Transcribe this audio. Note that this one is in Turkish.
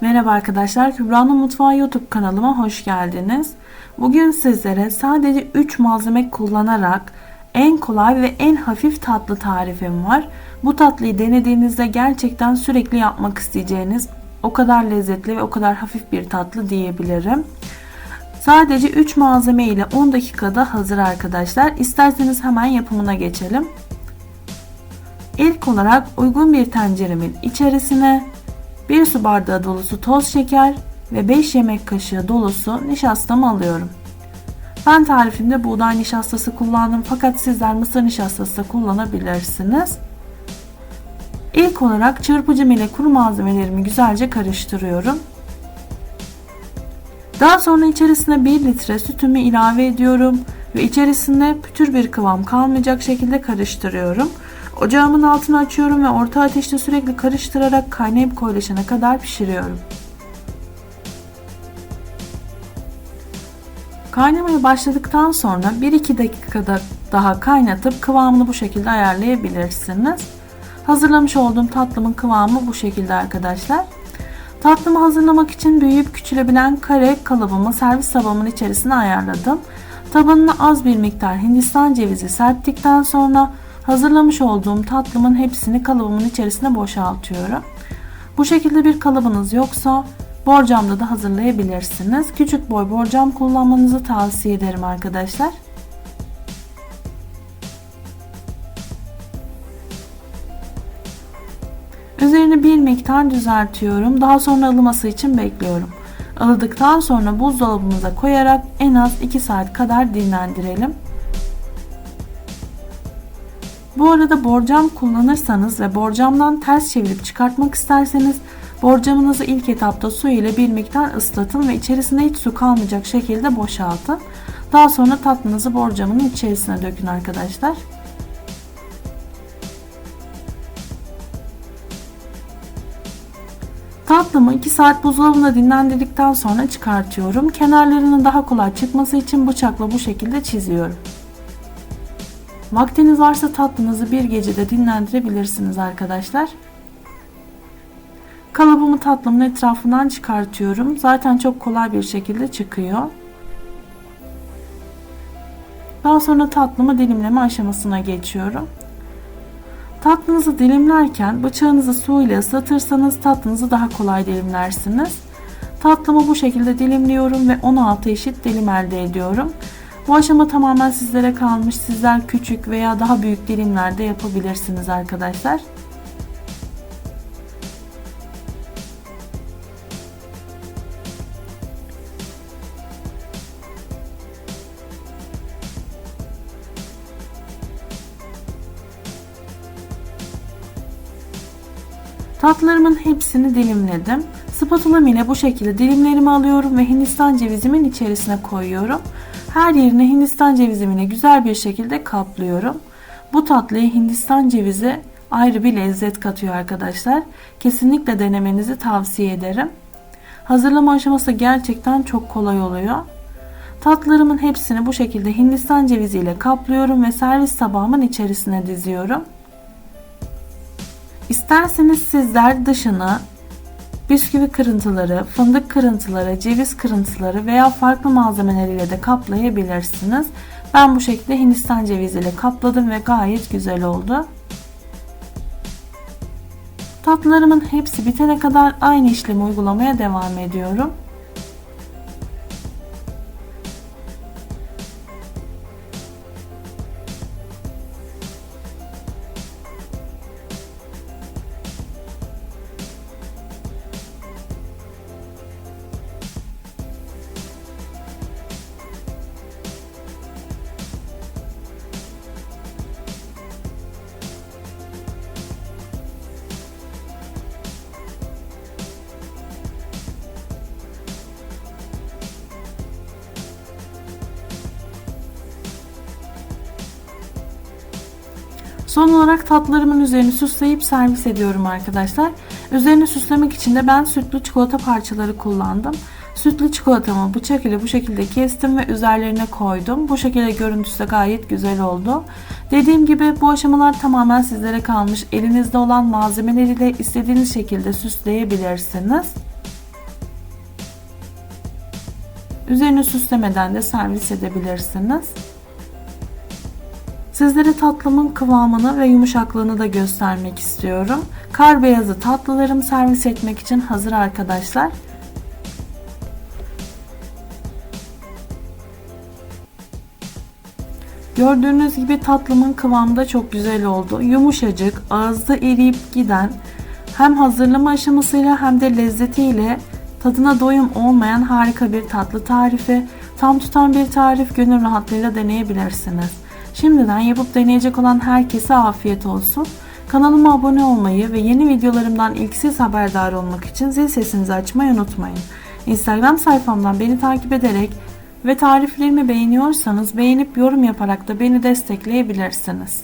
Merhaba arkadaşlar, Kübra'nın Mutfağı YouTube kanalıma hoş geldiniz. Bugün sizlere sadece 3 malzeme kullanarak en kolay ve en hafif tatlı tarifim var. Bu tatlıyı denediğinizde gerçekten sürekli yapmak isteyeceğiniz o kadar lezzetli ve o kadar hafif bir tatlı diyebilirim. Sadece 3 malzeme ile 10 dakikada hazır arkadaşlar. İsterseniz hemen yapımına geçelim. İlk olarak uygun bir tenceremin içerisine 1 su bardağı dolusu toz şeker ve 5 yemek kaşığı dolusu nişastamı alıyorum. Ben tarifimde buğday nişastası kullandım fakat sizler mısır nişastası da kullanabilirsiniz. İlk olarak çırpıcım ile kuru malzemelerimi güzelce karıştırıyorum. Daha sonra içerisine 1 litre sütümü ilave ediyorum ve içerisinde pütür bir kıvam kalmayacak şekilde karıştırıyorum. Ocağımın altını açıyorum ve orta ateşte sürekli karıştırarak kaynayıp koyulaşana kadar pişiriyorum. Kaynamaya başladıktan sonra 1-2 dakikada daha kaynatıp kıvamını bu şekilde ayarlayabilirsiniz. Hazırlamış olduğum tatlımın kıvamı bu şekilde arkadaşlar. Tatlımı hazırlamak için büyüyüp küçülebilen kare kalıbımı servis tabağımın içerisine ayarladım. Tabanına az bir miktar hindistan cevizi serptikten sonra hazırlamış olduğum tatlımın hepsini kalıbımın içerisine boşaltıyorum. Bu şekilde bir kalıbınız yoksa borcamda da hazırlayabilirsiniz. Küçük boy borcam kullanmanızı tavsiye ederim arkadaşlar. Üzerini bir miktar düzeltiyorum. Daha sonra ılıması için bekliyorum. Ilıdıktan sonra buzdolabımıza koyarak en az 2 saat kadar dinlendirelim. Bu arada borcam kullanırsanız ve borcamdan ters çevirip çıkartmak isterseniz borcamınızı ilk etapta su ile bir miktar ıslatın ve içerisinde hiç su kalmayacak şekilde boşaltın. Daha sonra tatlınızı borcamın içerisine dökün arkadaşlar. Tatlımı 2 saat buzdolabında dinlendirdikten sonra çıkartıyorum. Kenarlarının daha kolay çıkması için bıçakla bu şekilde çiziyorum. Vaktiniz varsa tatlınızı bir gecede dinlendirebilirsiniz arkadaşlar. Kalıbımı tatlımın etrafından çıkartıyorum. Zaten çok kolay bir şekilde çıkıyor. Daha sonra tatlımı dilimleme aşamasına geçiyorum. Tatlınızı dilimlerken bıçağınızı su ile ıslatırsanız tatlınızı daha kolay dilimlersiniz. Tatlımı bu şekilde dilimliyorum ve 16 eşit dilim elde ediyorum. Bu aşama tamamen sizlere kalmış. Sizler küçük veya daha büyük dilimlerde yapabilirsiniz arkadaşlar. Tatlılarımın hepsini dilimledim. Spatulam ile bu şekilde dilimlerimi alıyorum ve Hindistan cevizimin içerisine koyuyorum. Her yerine Hindistan cevizimine güzel bir şekilde kaplıyorum. Bu tatlıyı Hindistan cevizi ayrı bir lezzet katıyor arkadaşlar. Kesinlikle denemenizi tavsiye ederim. Hazırlama aşaması gerçekten çok kolay oluyor. Tatlılarımın hepsini bu şekilde Hindistan cevizi ile kaplıyorum ve servis tabağımın içerisine diziyorum. İsterseniz sizler dışını bisküvi kırıntıları, fındık kırıntıları, ceviz kırıntıları veya farklı malzemeleriyle de kaplayabilirsiniz. Ben bu şekilde Hindistan ceviziyle kapladım ve gayet güzel oldu. Tatlılarımın hepsi bitene kadar aynı işlemi uygulamaya devam ediyorum. Son olarak tatlarımın üzerini süsleyip servis ediyorum arkadaşlar. Üzerini süslemek için de ben sütlü çikolata parçaları kullandım. Sütlü çikolatamı bıçak ile bu şekilde kestim ve üzerlerine koydum. Bu şekilde görüntüsü de gayet güzel oldu. Dediğim gibi bu aşamalar tamamen sizlere kalmış. Elinizde olan malzemeleriyle istediğiniz şekilde süsleyebilirsiniz. Üzerini süslemeden de servis edebilirsiniz. Sizlere tatlımın kıvamını ve yumuşaklığını da göstermek istiyorum. Kar beyazı tatlılarım servis etmek için hazır arkadaşlar. Gördüğünüz gibi tatlımın kıvamı da çok güzel oldu. Yumuşacık, ağızda eriyip giden hem hazırlama aşamasıyla hem de lezzetiyle tadına doyum olmayan harika bir tatlı tarifi. Tam tutan bir tarif gönül rahatlığıyla deneyebilirsiniz. Şimdiden yapıp deneyecek olan herkese afiyet olsun. Kanalıma abone olmayı ve yeni videolarımdan ilk siz haberdar olmak için zil sesinizi açmayı unutmayın. Instagram sayfamdan beni takip ederek ve tariflerimi beğeniyorsanız beğenip yorum yaparak da beni destekleyebilirsiniz.